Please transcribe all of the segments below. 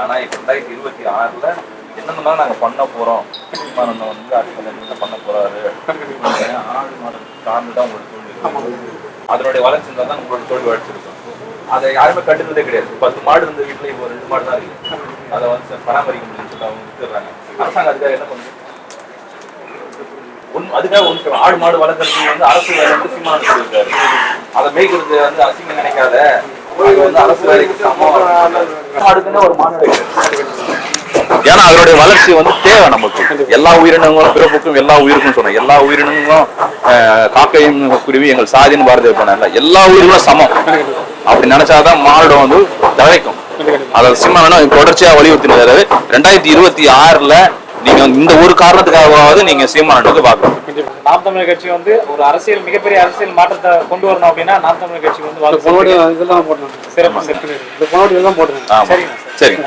ஆனா இப்ப ரெண்டாயிரத்தி இருபத்தி ஆறுல என்னென்னலாம் நாங்க பண்ண போறோம்? விமானம் வந்து அடுத்த என்ன பண்ண போறாரு? ஆடு மாடு சார்ந்துதான் உங்களோட தோல்வி அதனுடைய வளர்ச்சி இருந்தா தான் உங்களோட தோல்வி வளர்ச்சிருக்கும் அதை யாருமே கட்டுறதே கிடையாது. பத்து மாடு இருந்த வீட்டுல இப்போ ரெண்டு மாடு தான் இருக்கு. அதை வந்து பராமரிக்க முடியும்னு சொல்லி அவங்க வித்துடுறாங்க அரசாங்கம் அதுக்காக என்ன பண்ணுது? ஒன் அதுக்காக ஒன்று ஆடு மாடு வளர்க்குறதுக்கு வந்து அரசு வேலை வந்து சீமானம் சொல்லியிருக்காரு. அதை மேய்க்கிறது வந்து அசிங்கம் நினைக்காத. ஏன்னா அதனுடைய வளர்ச்சி வந்து தேவை நமக்கு. எல்லா உயிரினங்களும் பிறப்புக்கும் எல்லா உயிருக்கும் சொன்னேன். எல்லா உயிரினங்களும் காக்கையும் குருவி எங்கள் சாதின்னு பாரதிய பண்ணல எல்லா உயிர்களும் சமம். அப்படி நினைச்சாதான் மானுடம் வந்து தழைக்கும் அதை சிம்ம வேணும் தொடர்ச்சியா வலியுறுத்தினது ரெண்டாயிரத்தி இருபத்தி ஆறுல நீங்க இந்த ஒரு காரணத்துக்காகவாவது நீங்க சீமானத்துக்கு பார்க்கணும் நாம் தமிழர் கட்சி வந்து ஒரு அரசியல் மிகப்பெரிய அரசியல் மாற்றத்தை கொண்டு வரணும் அப்படின்னா நாம் தமிழர் கட்சி வந்து சொல்லுங்க. இதெல்லாம் போட்டுருங்க. சிறப்பு சிறப்பு. இந்த இதெல்லாம் போட்டுருங்க. ஆமா. சரிங்க.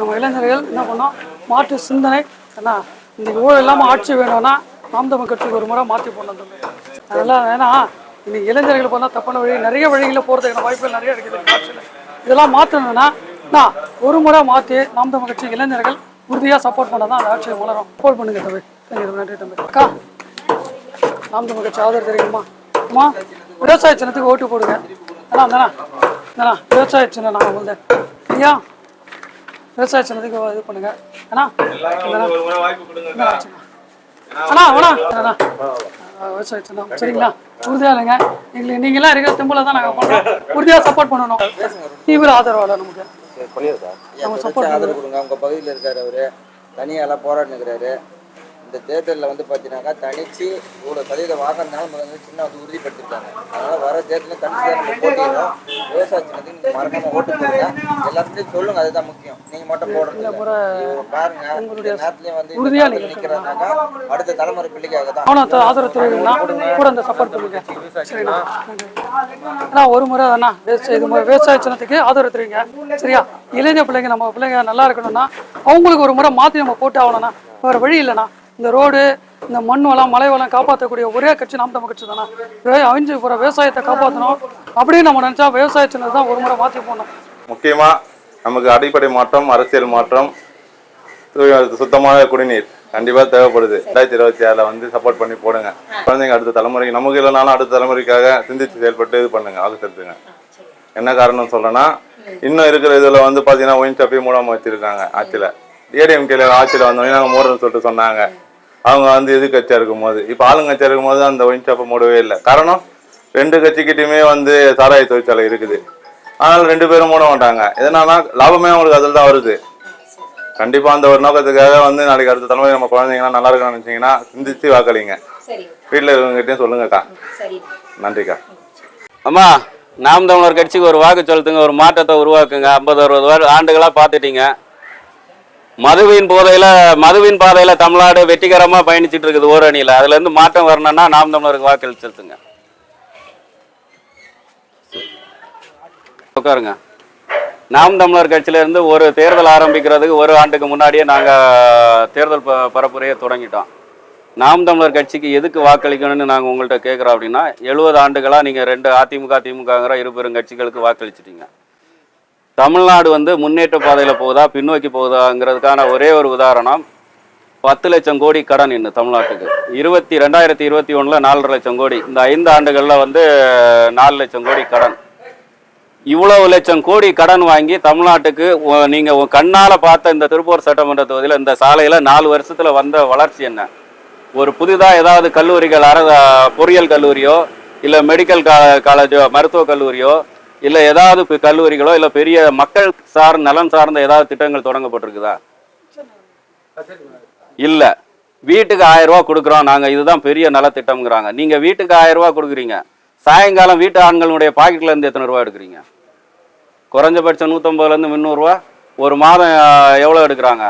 நம்ம இளைஞர்கள் என்ன பண்ணோம்? மாற்று சிந்தனை ஏன்னா இந்த ஊழல் இல்லாமல் ஆட்சி வேணும்னா நாம் தமிழ் கட்சிக்கு ஒரு முறை மாற்றி வந்துடணும். அதெல்லாம் ஏன்னா இன்னைக்கு இளைஞர்கள் போனால் தப்பான வழி நிறைய வழிகளில் போகிறதுக்கான வாய்ப்புகள் நிறைய இருக்குது. இதெல்லாம் மாற்றணும்னா நான் ஒரு முறை மாற்றி நாம் தமிழ் கட்சி இளைஞர்கள் உறுதியாக சப்போர்ட் பண்ணால் தான் அந்த ஆட்சியை வளரும் சப்போர்ட் பண்ணுங்க தம்பி. சரி நன்றி தம்பி. அக்கா நாம் தமிழ் கட்சி ஆதரவு தெரியுமா? அம்மா விவசாய சின்னத்துக்கு ஓட்டு போடுங்க. அண்ணா அண்ணா விவசாய சின்னம் நாங்கள் வந்து ஐயா விவசாய சின்னத்துக்கு இது பண்ணுங்க. அண்ணா அண்ணா அண்ணா அண்ணா விவசாய சின்னம் சரிங்களா? உறுதியா இல்லைங்க? எங்களுக்கு நீங்களாம் இருக்கிற தெம்புல தான் நாங்கள் பண்ணுறோம் உறுதியாக சப்போர்ட் பண்ணணும். தீவிர ஆதரவாளர் நமக்கு. நம்ம சப்போர்ட் ஆதரவு கொடுங்க. உங்க பகுதியில் இருக்காரு அவரு. தனியா எல்லாம் போராடினுக்கிறாரு இந்த தேர்தலில் வந்து பார்த்தீங்கன்னாக்கா தனிச்சு இவ்வளோ சதவீத வாங்கினாலும் வந்து சின்ன வந்து உறுதிப்படுத்திருக்காங்க. அதனால வர தேர்தலில் தனிச்சு நம்ம போட்டியிடும் விவசாய சின்னத்துக்கு நீங்க மறக்காம ஓட்டு போடுங்க. எல்லாத்துலையும் சொல்லுங்க அதுதான் முக்கியம். நீங்க மட்டும் போடுறது பாருங்க நேரத்துலயும் வந்து இந்த உறுதியா காலத்துல நிக்கிறாங்கனாக்கா அடுத்த தலைமுறை பிள்ளைக்காக தான் ஆதரவு கூட அந்த சப்போர்ட் பண்ணுங்க சரிண்ணா. அண்ணா ஒரு முறை அண்ணா இது மாதிரி விவசாய சின்னத்துக்கு ஆதரவு தெரிவிங்க. சரியா? இளைஞர் பிள்ளைங்க நம்ம பிள்ளைங்க நல்லா இருக்கணும்னா அவங்களுக்கு ஒரு முறை மாற்றி நம்ம போட்டு ஆகணும்னா வேறு வழி இல்லைண்ணா. இந்த ரோடு இந்த மண் வளம் மலை வளம் காப்பாற்றக்கூடிய ஒரே கட்சி நாம் தமிழ் கட்சி தானே? அவிஞ்சு போகிற விவசாயத்தை காப்பாற்றணும் அப்படின்னு நம்ம நினச்சா விவசாயத்தினர் தான் ஒரு முறை மாற்றி போடணும். முக்கியமாக நமக்கு அடிப்படை மாற்றம் அரசியல் மாற்றம் சுத்தமான குடிநீர் கண்டிப்பாக தேவைப்படுது. ரெண்டாயிரத்தி இருபத்தி ஆறில் வந்து சப்போர்ட் பண்ணி போடுங்க. குழந்தைங்க அடுத்த தலைமுறைக்கு நமக்கு இல்லைனாலும் அடுத்த தலைமுறைக்காக சிந்தித்து செயல்பட்டு இது பண்ணுங்க ஆக செலுத்துங்க. என்ன காரணம் சொல்கிறேன்னா இன்னும் இருக்கிற இதில் வந்து பார்த்தீங்கன்னா ஒயின் சப்பி மூடாம வச்சிருக்காங்க ஆட்சியில். ஏடிஎம்கேல ஆட்சியில் வந்தோடனே நாங்கள் மூடுறோம்னு சொல்லிட்டு சொன்னாங்க. அவங்க வந்து எதிர்கட்சியா இருக்கும் போது இப்ப ஆளுங்கட்சியா இருக்கும் போது அந்த ஒயின் ஷாப்பை மூடவே இல்லை. காரணம் ரெண்டு கட்சிக்கிட்டயுமே வந்து சாராய தொழிற்சாலை இருக்குது. ஆனால் ரெண்டு பேரும் மூட மாட்டாங்க. எதனால லாபமே அவங்களுக்கு அதில் தான் வருது. கண்டிப்பா அந்த ஒரு நோக்கத்துக்காக வந்து நாளைக்கு அடுத்த தலைமுறை நம்ம குழந்தைங்கலாம் நல்லா இருக்கணும்னு நினைச்சீங்கன்னா சிந்திச்சு வாக்களிங்க. சரி. வீட்டில் இருக்கவங்ககிட்டயும் சொல்லுங்கக்கா. சரி. நன்றிக்கா. அம்மா நாம் தமிழர் கட்சிக்கு ஒரு வாக்கு செலுத்துங்க ஒரு மாற்றத்தை உருவாக்குங்க. ஐம்பது அறுபது ஆண்டுகளாக பார்த்துட்டீங்க. மதுவின் போதையில் மதுவின் பாதையில் தமிழ்நாடு வெற்றிகரமாக பயணிச்சுட்டு இருக்குது ஓரணியில அதுலேருந்து மாற்றம் வரணும்னா நாம் தமிழருக்கு வாக்கு செலுத்துங்க. உட்காருங்க. நாம் தமிழர் கட்சியிலேருந்து ஒரு தேர்தல் ஆரம்பிக்கிறதுக்கு ஒரு ஆண்டுக்கு முன்னாடியே நாங்கள் தேர்தல் ப பரப்புரையை தொடங்கிட்டோம். நாம் தமிழர் கட்சிக்கு எதுக்கு வாக்களிக்கணும்னு நாங்கள் உங்கள்கிட்ட கேட்குறோம் அப்படின்னா எழுபது ஆண்டுகளாக நீங்கள் ரெண்டு அதிமுக திமுகங்கிற இரு பெரும் கட்சிகளுக்கு வாக்களிச்சிட்டீங்க. தமிழ்நாடு வந்து முன்னேற்ற பாதையில் போகுதா பின்னோக்கி போகுதாங்கிறதுக்கான ஒரே ஒரு உதாரணம் பத்து லட்சம் கோடி கடன் இன்னும் தமிழ்நாட்டுக்கு. இருபத்தி ரெண்டாயிரத்தி இருபத்தி ஒன்றில் நாலரை லட்சம் கோடி. இந்த ஐந்து ஆண்டுகளில் வந்து நாலு லட்சம் கோடி கடன். இவ்வளவு லட்சம் கோடி கடன் வாங்கி தமிழ்நாட்டுக்கு நீங்கள் நீங்க கண்ணால பார்த்த இந்த திருப்பூர் சட்டமன்ற தொகுதியில் இந்த சாலையில நாலு வருஷத்துல வந்த வளர்ச்சி என்ன? ஒரு புதிதாக ஏதாவது கல்லூரிகள் அர பொறியியல் கல்லூரியோ இல்லை மெடிக்கல் காலேஜோ மருத்துவ கல்லூரியோ இல்லை ஏதாவது கல்லூரிகளோ இல்லை பெரிய மக்கள் சார் நலன் சார்ந்த ஏதாவது திட்டங்கள் தொடங்கப்பட்டிருக்குதா? இல்லை. வீட்டுக்கு ஆயிரம் ரூபா கொடுக்குறோம். நாங்கள் இதுதான் பெரிய நலத்திட்டம்ங்கிறாங்க. நீங்கள் வீட்டுக்கு ஆயிரம் ரூபா கொடுக்குறீங்க. சாயங்காலம் வீட்டு ஆண்களுடைய பாக்கெட்ல இருந்து எத்தனை ரூபா எடுக்கிறீங்க? குறைஞ்சபட்சம் நூற்றம்பதுலேருந்து முந்நூறுரூவா ஒரு மாதம் எவ்வளோ எடுக்கிறாங்க?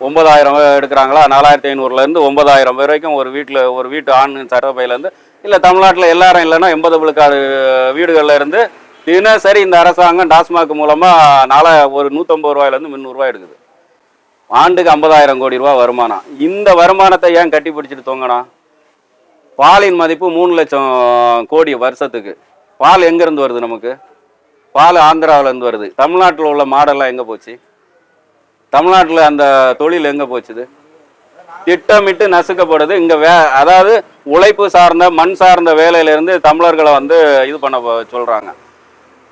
ஒன்பதாயிரம் எடுக்கிறாங்களா? நாலாயிரத்தி ஐநூறுலேருந்து ஒன்பதாயிரம் பேர் வரைக்கும் ஒரு வீட்டில் ஒரு வீட்டு ஆண் சட்டப்பையிலேருந்து இல்லை தமிழ்நாட்டில் எல்லாரும் இல்லைன்னா எண்பது விழுக்காடு வீடுகளில் இருந்து தினசரி இந்த அரசாங்கம் டாஸ்மாக் மூலமாக நால ஒரு நூற்றம்பது ரூபாயிலேருந்து முந்நூறுரூவா எடுக்குது. ஆண்டுக்கு ஐம்பதாயிரம் கோடி ரூபா வருமானம். இந்த வருமானத்தை ஏன் கட்டி பிடிச்சிட்டு தொங்கணும் பாலின் மதிப்பு மூணு லட்சம் கோடி வருஷத்துக்கு. பால் எங்கேருந்து வருது நமக்கு? பால் ஆந்திராவிலேருந்து வருது. தமிழ்நாட்டில் உள்ள மாடெல்லாம் எங்கே போச்சு? தமிழ்நாட்டில் அந்த தொழில் எங்கே போச்சுது? திட்டமிட்டு நசுக்கப்படுது. இங்கே வே அதாவது உழைப்பு சார்ந்த மண் சார்ந்த வேலையிலேருந்து தமிழர்களை வந்து இது பண்ண சொல்கிறாங்க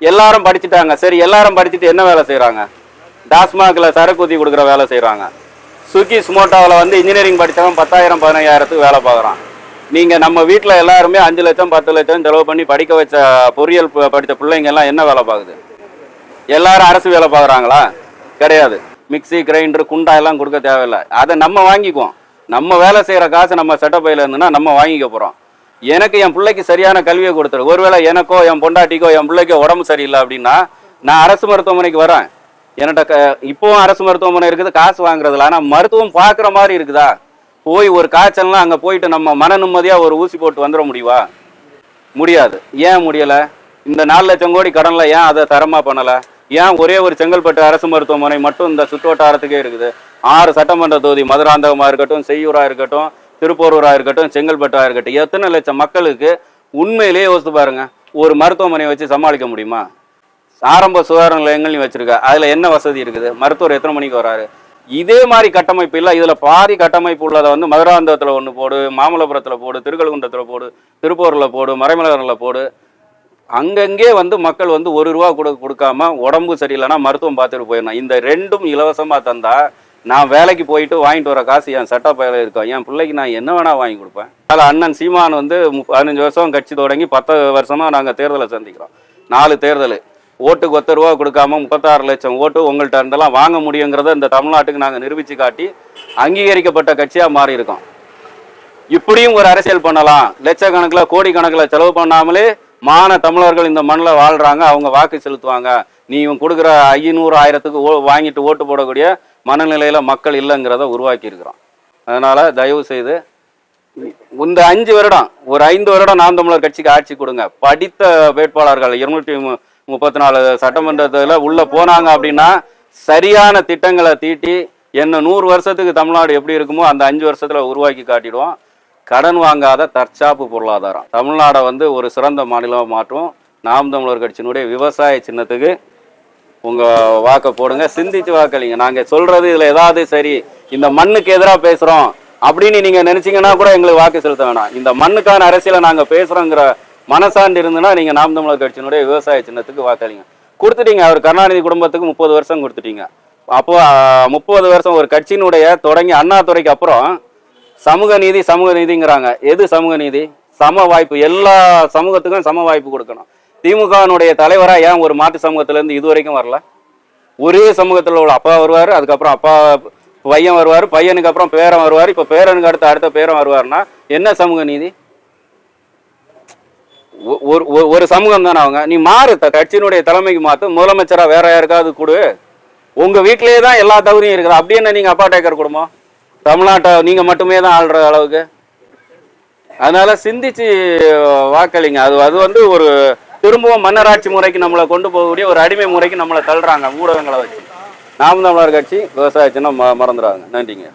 எல்லாரும் படிச்சுட்டாங்க. சரி எல்லாரும் படிச்சுட்டு என்ன வேலை செய்கிறாங்க டாஸ்மாகில் சரக்கு ஊற்றி கொடுக்குற வேலை செய்கிறாங்க சுகி ஸ்மோட்டாவில் வந்து இன்ஜினியரிங் படித்தவன் பத்தாயிரம் பதினையாயிரத்துக்கு வேலை பார்க்குறான். நீங்கள் நம்ம வீட்டில் எல்லாருமே அஞ்சு லட்சம் பத்து லட்சம் செலவு பண்ணி படிக்க வச்ச பொறியியல் படித்த பிள்ளைங்கெல்லாம் என்ன வேலை பார்க்குது? எல்லாரும் அரசு வேலை பார்க்குறாங்களா? கிடையாது. மிக்ஸி கிரைண்டர் குண்டா எல்லாம் கொடுக்க தேவையில்லை. அதை நம்ம வாங்கிக்குவோம். நம்ம வேலை செய்கிற காசு நம்ம செட்டப்பையில் இருந்துன்னா நம்ம வாங்கிக்க போகிறோம் எனக்கு என் பிள்ளைக்கு சரியான கல்வியை கொடுத்துரு. ஒருவேளை எனக்கோ என் பொண்டாட்டிக்கோ என் பிள்ளைக்கோ உடம்பு சரியில்லை அப்படின்னா நான் அரசு மருத்துவமனைக்கு வரேன். என்கிட்ட க இப்போவும் அரசு மருத்துவமனை இருக்குது காசு வாங்குறதுல ஆனால் மருத்துவம் பார்க்குற மாதிரி இருக்குதா? போய் ஒரு காய்ச்சல்னா அங்கே போயிட்டு நம்ம மன நிம்மதியாக ஒரு ஊசி போட்டு வந்துட முடியவா முடியாது. ஏன் முடியலை? இந்த நாலு லட்சம் கோடி கடனில் ஏன் அதை தரமாக பண்ணலை? ஏன் ஒரே ஒரு செங்கல்பட்டு அரசு மருத்துவமனை மட்டும் இந்த சுற்றுவட்டாரத்துக்கே இருக்குது? ஆறு சட்டமன்ற தொகுதி மதுராந்தகமாக இருக்கட்டும் செய்யூராக இருக்கட்டும் திருப்போரூராக இருக்கட்டும் செங்கல்பட்டாக இருக்கட்டும் எத்தனை லட்சம் மக்களுக்கு உண்மையிலேயே யோசித்து பாருங்க ஒரு மருத்துவமனையை வச்சு சமாளிக்க முடியுமா? ஆரம்ப சுகாதார நிலையங்கள்னு வச்சிருக்க அதில் என்ன வசதி இருக்குது? மருத்துவர் எத்தனை மணிக்கு வராரு? இதே மாதிரி கட்டமைப்பு இல்லை இதில் பாதி கட்டமைப்பு உள்ளதை வந்து மதுராந்தகத்தில் ஒன்று போடு மாமல்லபுரத்தில் போடு திருக்கழுகுன்றத்தில் போடு திருப்பூரில் போடு மறைமலகரில் போடு. அங்கங்கே வந்து மக்கள் வந்து ஒரு ரூபா கூட கொடுக்காம உடம்பு சரியில்லைன்னா மருத்துவம் பார்த்துட்டு போயிடணும். இந்த ரெண்டும் இலவசமாக தந்தால் நான் வேலைக்கு போயிட்டு வாங்கிட்டு வர காசு என் சட்ட பயில இருக்கும் என் பிள்ளைக்கு நான் என்ன வேணால் வாங்கி கொடுப்பேன். அதில் அண்ணன் சீமான் வந்து மு- பதினஞ்சு வருஷம் கட்சி தொடங்கி பத்து வருஷமாக நாங்கள் தேர்தலை சந்திக்கிறோம். நாலு தேர்தல். ஓட்டுக்கு ஒத்த ரூபா கொடுக்காம முப்பத்தாறு லட்சம் ஓட்டு உங்கள்கிட்ட இருந்தெல்லாம் வாங்க முடியுங்கிறத இந்த தமிழ்நாட்டுக்கு நாங்கள் நிரூபித்து காட்டி அங்கீகரிக்கப்பட்ட கட்சியாக மாறி இருக்கோம் இப்படியும் ஒரு அரசியல் பண்ணலாம். லட்சக்கணக்கில் கோடிக்கணக்கில் செலவு பண்ணாமலே மான தமிழர்கள் இந்த மண்ணில் வாழ்கிறாங்க அவங்க வாக்கு செலுத்துவாங்க. நீ இவன் கொடுக்குற ஐநூறு ஆயிரத்துக்கு ஓ வாங்கிட்டு ஓட்டு போடக்கூடிய மனநிலையில் மக்கள் இல்லைங்கிறத உருவாக்கியிருக்கிறோம். அதனால் தயவு செய்து இந்த அஞ்சு வருடம் ஒரு ஐந்து வருடம் நாம் தமிழர் கட்சிக்கு ஆட்சி கொடுங்க. படித்த வேட்பாளர்கள் இருநூற்றி மு- முப்பத்தி நாலு சட்டமன்றத்தில் உள்ளே போனாங்க அப்படின்னா சரியான திட்டங்களை தீட்டி என்ன நூறு வருஷத்துக்கு தமிழ்நாடு எப்படி இருக்குமோ அந்த அஞ்சு வருஷத்தில் உருவாக்கி காட்டிடுவோம். கடன் வாங்காத தற்சாப்பு பொருளாதாரம். தமிழ்நாடை வந்து ஒரு சிறந்த மாநிலமாக மாற்றும். நாம் தமிழர் கட்சியினுடைய விவசாய சின்னத்துக்கு உங்கள் வாக்கை போடுங்க சிந்திச்சு வாக்களிங்க. நாங்கள் சொல்கிறது இதில் ஏதாவது சரி இந்த மண்ணுக்கு எதிராக பேசுகிறோம் அப்படின்னு நீங்கள் நினச்சிங்கன்னா கூட எங்களுக்கு வாக்கு செலுத்த வேணாம். இந்த மண்ணுக்கான அரசியலை நாங்கள் பேசுகிறோங்கிற மனசாண்டு இருந்துன்னா நீங்கள் நாம் தமிழர் கட்சியினுடைய விவசாய சின்னத்துக்கு வாக்களிங்க. கொடுத்துட்டீங்க அவர் கருணாநிதி குடும்பத்துக்கு முப்பது வருஷம் கொடுத்துட்டீங்க. அப்போ முப்பது வருஷம் ஒரு கட்சியினுடைய தொடங்கி அண்ணாதுரைக்கு அப்புறம் சமூக நீதி சமூக நீதிங்கிறாங்க. எது சமூக நீதி? சம வாய்ப்பு. எல்லா சமூகத்துக்கும் சம வாய்ப்பு கொடுக்கணும். திமுகவினுடைய தலைவராக ஏன் ஒரு மாற்று சமூகத்திலேருந்து இது வரைக்கும் வரல? ஒரே சமூகத்தில் உள்ள அப்பா வருவார் அதுக்கப்புறம் அப்பா பையன் வருவார் பையனுக்கு அப்புறம் பேரன் வருவார் இப்போ பேரனுக்கு அடுத்த அடுத்த பேரன் வருவாருன்னா என்ன சமூக நீதி? ஒ- ஒரு ஒரு- சமூகம் தானே அவங்க. நீ மாறு கட்சியினுடைய தலைமைக்கு மாற்று முதலமைச்சராக வேற யாருக்காவது கொடு. உங்கள் வீட்டிலேயே தான் எல்லா தகுதியும் இருக்குது. அப்படி என்ன நீங்கள் அப்பா டேக்கர் குடும்பம்? தமிழ்நாட்டை நீங்கள் மட்டுமே தான் ஆள்ற அளவுக்கு. அதனால சிந்திச்சு வாக்களிங்க. அது அது வந்து ஒரு திரும்பவும் மன்னராட்சி முறைக்கு நம்மளை கொண்டு போகக்கூடிய ஒரு அடிமை முறைக்கு நம்மளை தள்ளுறாங்க ஊடகங்களை வச்சு. நாம் தமிழர் கட்சி விவசாய சின்னம் ம- மறந்துடுறாங்க நன்றிங்க.